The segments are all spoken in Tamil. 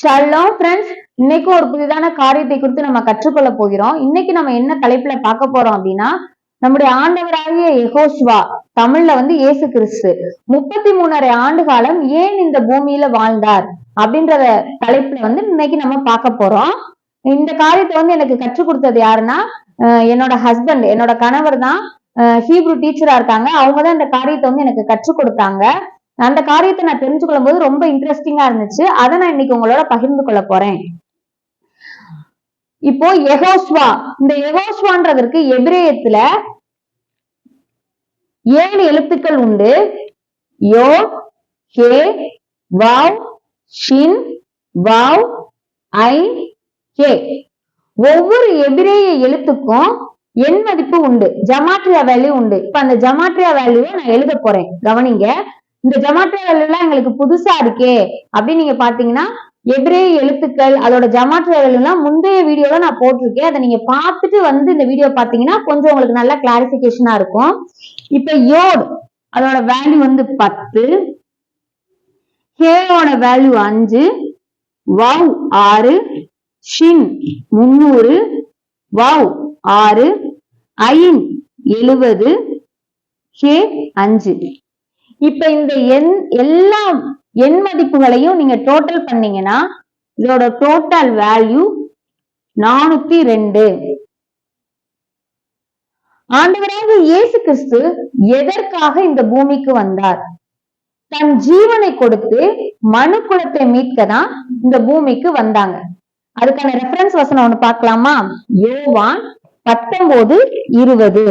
ஷலோம் ஃப்ரெண்ட்ஸ் இன்னைக்கு ஒரு புதிதான காரியத்தை குறித்து நம்ம கற்றுக்கொள்ள போகிறோம். இன்னைக்கு நம்ம என்ன தலைப்புல பார்க்க போறோம் அப்படின்னா நம்முடைய ஆண்டவராகிய யெகோஸ்வா தமிழ்ல வந்து இயேசு கிறிஸ்து. முப்பத்தி மூணரை ஆண்டு காலம் ஏன் இந்த பூமியில வாழ்ந்தார் அப்படின்றத தலைப்புல வந்து இன்னைக்கு நம்ம பார்க்க போறோம். இந்த காரியத்தை வந்து எனக்கு கற்றுக் கொடுத்தது யாருன்னா என்னோட ஹஸ்பண்ட் என்னோட கணவர் தான் ஹீப்ரு டீச்சரா இருக்காங்க. அவங்க தான் இந்த காரியத்தை வந்து எனக்கு கற்றுக் கொடுத்தாங்க. அந்த காரியத்தை நான் தெரிஞ்சுக்கொள்ளும் போது ரொம்ப இன்ட்ரெஸ்டிங்கா இருந்துச்சு. அதை நான் இன்னைக்கு உங்களோட பகிர்ந்து கொள்ள போறேன். இப்போ எகோஸ்வா இந்த எகோஸ்வான்றதற்கு எபிரேயத்துல ஏழு எழுத்துக்கள் உண்டு. யோ கே வாவ் ஷின் வாவ் ஐ கே ஒவ்வொரு எபிரேய எழுத்துக்கும் எண் மதிப்பு உண்டு. ஜமாட்ரியா வேல்யூ உண்டு. இப்ப அந்த ஜமாட்ரியா வேல்யூவை நான் எழுத போறேன். கவனிங்க. இந்த ஜமாட்ரியா எல்லாம் எங்களுக்கு புதுசா இருக்கே அப்படின்னு நீங்க பாத்தீங்கன்னா எதிரே எழுத்துக்கள் அதோட ஜமாட்ரியா எல்லாம் முந்தைய வீடியோல நான் போட்டிருக்கேன். அதை நீங்க பார்த்துட்டு வந்து இந்த வீடியோ பாத்தீங்கன்னா கொஞ்சம் உங்களுக்கு நல்லா கிளாரிபிகேஷனா இருக்கும். இப்ப யோட் அதோட வேல்யூ வந்து பத்து. ஹேயோட வேல்யூ அஞ்சு. வவ் ஆறு. ஷின் முன்னூறு. வவ் ஆறு. ஐன் எழுவது. ஹே அஞ்சு. இப்ப இந்த எண் எல்லா எண் மதிப்புகளையும் நீங்க டோட்டல் பண்ணீங்கன்னா இதோட டோட்டல் வேல்யூ நானூத்தி ரெண்டு. ஆண்டவராக இயேசு கிறிஸ்து எதற்காக இந்த பூமிக்கு வந்தார்? தன் ஜீவனை கொடுத்து மனு குலத்தை மீட்க தான் இந்த பூமிக்கு வந்தாங்க. அதுக்கான ரெஃபரன்ஸ் வசனம் ஒண்ணு பார்க்கலாமா? யோவான் பத்தொன்பது இருபது.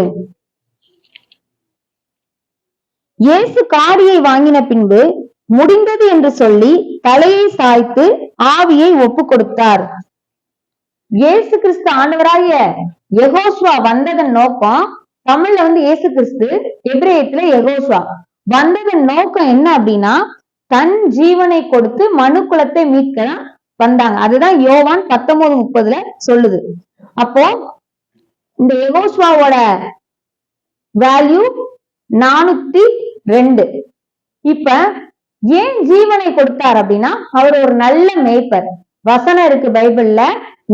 இயேசு காடியை வாங்கின பின்பு முடிந்தது என்று சொல்லி தலையை சாய்த்து ஆவியை ஒப்பு கொடுத்தார் இயேசு கிறிஸ்து ஆண்டவராய எகோஸ்வா வந்ததன் நோக்கம் தமிழ்ல வந்து இயேசு கிறிஸ்து எபிரேயத்துல எகோஸ்வா வந்ததன் நோக்கம் என்ன அப்படின்னா தன் ஜீவனை கொடுத்து மனு குலத்தை மீட்க வந்தாங்க. அதுதான் யோவான் பத்தொன்பது முப்பதுல சொல்லுது. அப்போ இந்த எகோஸ்வாவோட வேல்யூ நானூத்தி ரெண்டு. இப்ப ஏன் ஜீவனை கொடுத்தார் அப்படின்னா அவர் ஒரு நல்ல மேய்ப்பர். வசனம் இருக்கு பைபிள்ல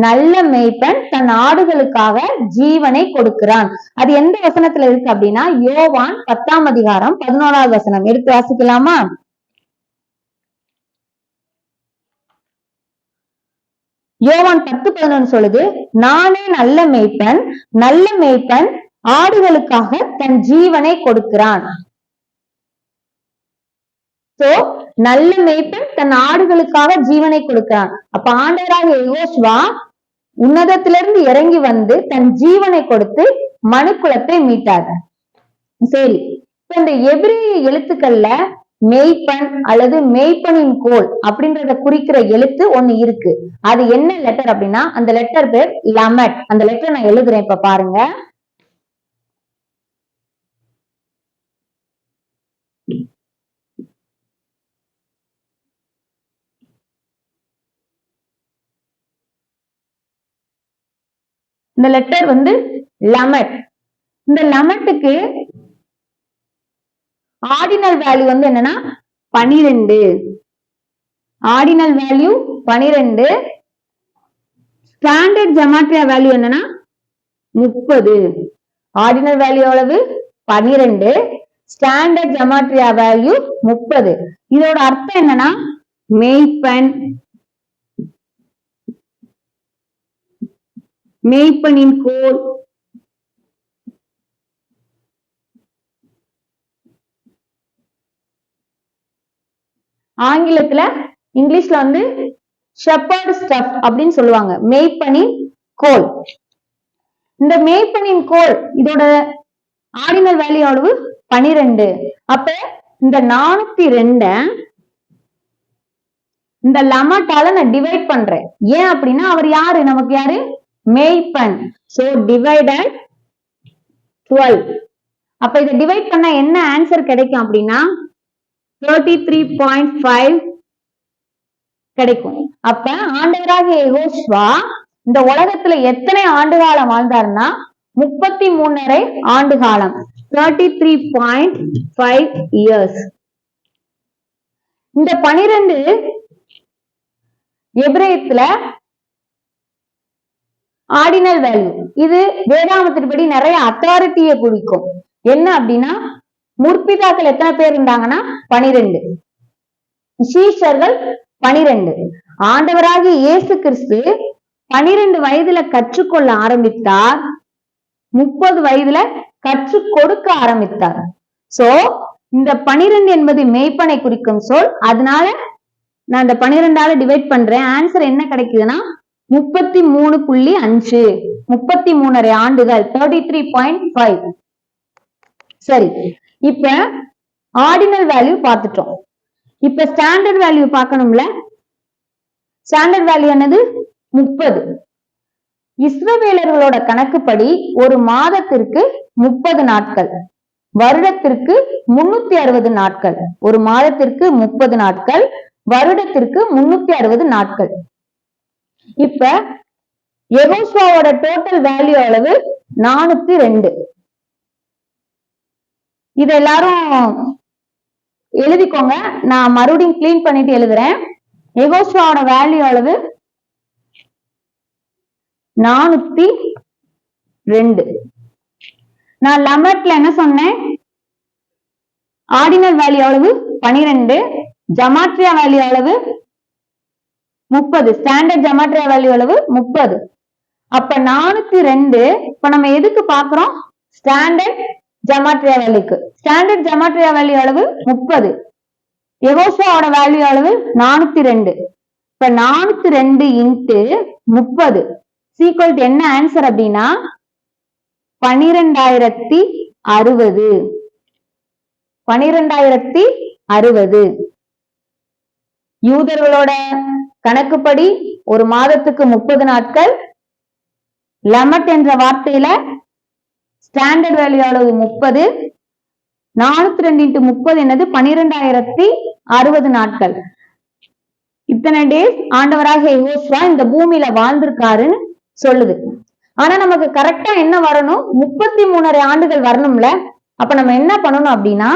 நல்ல மேய்ப்பன் தன் ஆடுகளுக்காக ஜீவனை கொடுக்கிறான். அது எந்த வசனத்துல இருக்கு அப்படின்னா யோவான் பத்தாம் அதிகாரம் பதினோராவது வசனம். எடுத்து வாசிக்கலாமா? யோவான் பத்து பதினொன்று சொல்லுது நானே நல்ல மேய்ப்பன் நல்ல மேய்ப்பன் ஆடுகளுக்காக தன் ஜீவனை கொடுக்கிறான். சோ நல்ல மேய்ப்பன் தன் ஆடுகளுக்காக ஜீவனை கொடுக்கிறான். அப்ப ஆண்டவராக யோசுவா உன்னதத்திலிருந்து இறங்கி வந்து தன் ஜீவனை கொடுத்து மனுக்குலத்தை மீட்டார். சரி இப்ப இந்த எபிரேய எழுத்துக்கள்ல மெய்ப்பன் அல்லது மெய்ப்பனின் கோல் அப்படின்றத குறிக்கிற எழுத்து ஒண்ணு இருக்கு. அது என்ன லெட்டர் அப்படின்னா அந்த லெட்டர் பேர் லமட் அந்த லெட்டர் நான் எழுதுறேன் இப்ப பாருங்க. இந்த லெட்டர் வந்து லெமட் இந்த லெமட்டுக்கு ஆர்டினல் வேல்யூ வந்து என்னன்னா பனிரெண்டு. ஆர்டினல் வேல்யூ பனிரெண்டு. ஸ்டாண்டர்ட் ஜமாட்ரியா வேல்யூ என்னன்னா முப்பது. ஆர்டினல் வேல்யூ எவ்வளவு? பனிரெண்டு. ஸ்டாண்டர்ட் ஜமாட்ரியா வேல்யூ முப்பது. இதோட அர்த்தம் என்னன்னா மேய்ப்பன். மேய்ப்பனின் கோல். ஆங்கிலத்துல இங்கிலீஷ்ல வந்து ஷெப்பர்ட் ஸ்டஃப் அப்படின்னு சொல்லுவாங்க. மேய்ப்பனின் கோல். இந்த மேய்ப்பனின் கோல் இதோட ஆர்டினல் வேல்யூ அளவு பனிரெண்டு. அப்ப இந்த நானூத்தி ரெண்ட இந்த லமட்டால நான் டிவைட் பண்றேன். ஏன் அப்படின்னா அவர் யாரு? நமக்கு யாரு? மேய்ப்பன். சோ டிவைடட் டுவெல் அப்ப இதை டிவைட் பண்ணா என்ன ஆன்சர் கிடைக்கும் அப்படின்னா தேர்ட்டி த்ரீ பாயிண்ட் ஃபைவ் கிடைக்கும். அப்ப ஆண்டவராக யோஸ்வா இந்த உலகத்துல எத்தனை ஆண்டு காலம் வாழ்ந்தாருன்னா முப்பத்தி மூணரை ஆண்டு காலம் thirty three point five years இந்த பனிரெண்டு எபிரேயத்துல ஆர்டினல் வேல்யூ இது வேதாமத்தின்படி நிறைய அத்தாரிட்டியை குறிக்கும். என்ன அப்படின்னா முற்பிதாக்கள் எத்தனை பேர் இருந்தாங்கன்னா பனிரெண்டு. சீஷர்கள் பனிரெண்டு. ஆண்டவராகிய இயேசு கிறிஸ்து பனிரெண்டு வயதுல கற்றுக்கொள்ள ஆரம்பித்தார். முப்பது வயதுல கற்றுக் கொடுக்க ஆரம்பித்தார். சோ இந்த பனிரெண்டு என்பது மெய்ப்பனை குறிக்கும் சொல். அதனால நான் இந்த பனிரெண்டால டிவைட் பண்றேன். ஆன்சர் என்ன கிடைக்குதுன்னா முப்பத்தி மூணு புள்ளி அஞ்சு. முப்பத்தி மூணரை ஆண்டுகள் தேர்ட்டி த்ரீ பாயிண்ட் ஃபைவ் சரி இப்ப ஆர்டினல் வேல்யூ பார்த்துட்டோம். இப்ப ஸ்டாண்டர்ட் வேல்யூ பார்க்கணும்ல? ஸ்டாண்டர்ட் வேல்யூ என்னது? முப்பது. இஸ்ரவேலர்களோட கணக்குப்படி ஒரு மாதத்திற்கு முப்பது நாட்கள் வருடத்திற்கு முன்னூத்தி அறுபது நாட்கள். ஒரு மாதத்திற்கு முப்பது நாட்கள் வருடத்திற்கு முன்னூத்தி அறுபது நாட்கள். இப்ப எகோஸ்வாவோட டோட்டல் வேல்யூ அளவு நானூத்தி ரெண்டு. இது எல்லாரும் எழுதிக்கோங்க. நான் மறுபடியும் கிளீன் பண்ணிட்டு எழுதுறேன். எகோஸ்வாவோட வேல்யூ அளவு நானூத்தி ரெண்டு. நான் லெமட்ல என்ன சொன்னேன்? ஆர்டினல் வேல்யூ அளவு பனிரெண்டு. ஜமாட்ரியா வேல்யூ அளவு முப்பது. ஸ்டாண்டர்ட் ஜமாட்ரியா வேல்யூ அளவு முப்பது. அப்ப நானூத்தி ரெண்டு. இப்ப நம்ம எதுக்கு பாக்குறோம்? ஸ்டாண்டர்ட் ஜமாட்ரியா வேல்யூக்கு ஸ்டாண்டர்ட் ஜமாட்ரியா வேல்யூ அளவு முப்பது. எகோஷாவோட வேல்யூ அளவு நானூத்தி ரெண்டு. இப்ப நானூத்தி ரெண்டு இன்ட்டு முப்பது. சீக்வல் என்ன ஆன்சர் அப்படின்னா? பனிரெண்டாயிரத்தி அறுபது. பனிரெண்டாயிரத்தி அறுபது. யூதர்களோட கணக்குப்படி ஒரு மாதத்துக்கு முப்பது நாட்கள். லெமட் என்ற வார்த்தையில ஸ்டாண்டர்ட் வேல்யூ அளவு முப்பது. நானூத்தி ரெண்டு இன்ட்டு முப்பது என்னது? பனிரெண்டாயிரத்தி அறுபது நாட்கள். இத்தனை டேஸ் ஆண்டவராக யோசுவா இந்த பூமியில வாழ்ந்திருக்காருன்னு சொல்லுது. ஆனா நமக்கு கரெக்டா என்ன வரணும்? முப்பத்தி மூணரை ஆண்டுகள் வரணும்ல. அப்ப நம்ம என்ன பண்ணணும் அப்படின்னா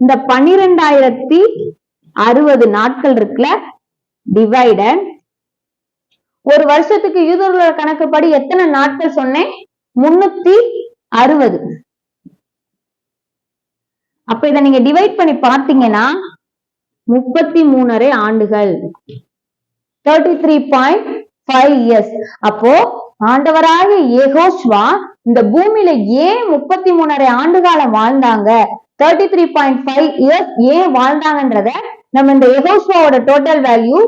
இந்த பன்னிரெண்டாயிரத்தி அறுபது நாட்கள் இருக்குல்ல டிவைடன் ஒரு வருஷத்துக்கு யூதர்களோட கணக்குப்படி எத்தனை நாட்கள் சொன்னேன்? முன்னூத்தி அறுபது. அப்ப இதை நீங்க டிவைட் பண்ணி பார்த்தீங்கன்னா முப்பத்தி மூணரை ஆண்டுகள். Thirty three point five years அப்போ ஆண்டவராக ஏகோஸ்வா இந்த பூமியில ஏன் முப்பத்தி மூணரை ஆண்டு காலம் வாழ்ந்தாங்க? Thirty three point five years ஏன் வாழ்ந்தாங்கன்றத நம்ம இந்த எகோஸ்வாவோட total value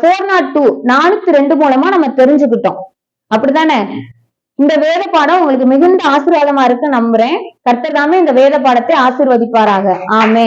four naught two நானூத்தி ரெண்டு மூலமா நம்ம தெரிஞ்சுக்கிட்டோம். அப்படித்தானே? இந்த வேத பாடம் உங்களுக்கு மிகுந்த ஆசீர்வாதமா இருக்கு நம்புறேன். கர்த்தர் தாமே இந்த வேத பாடத்தை ஆசீர்வதிப்பாராக. ஆமே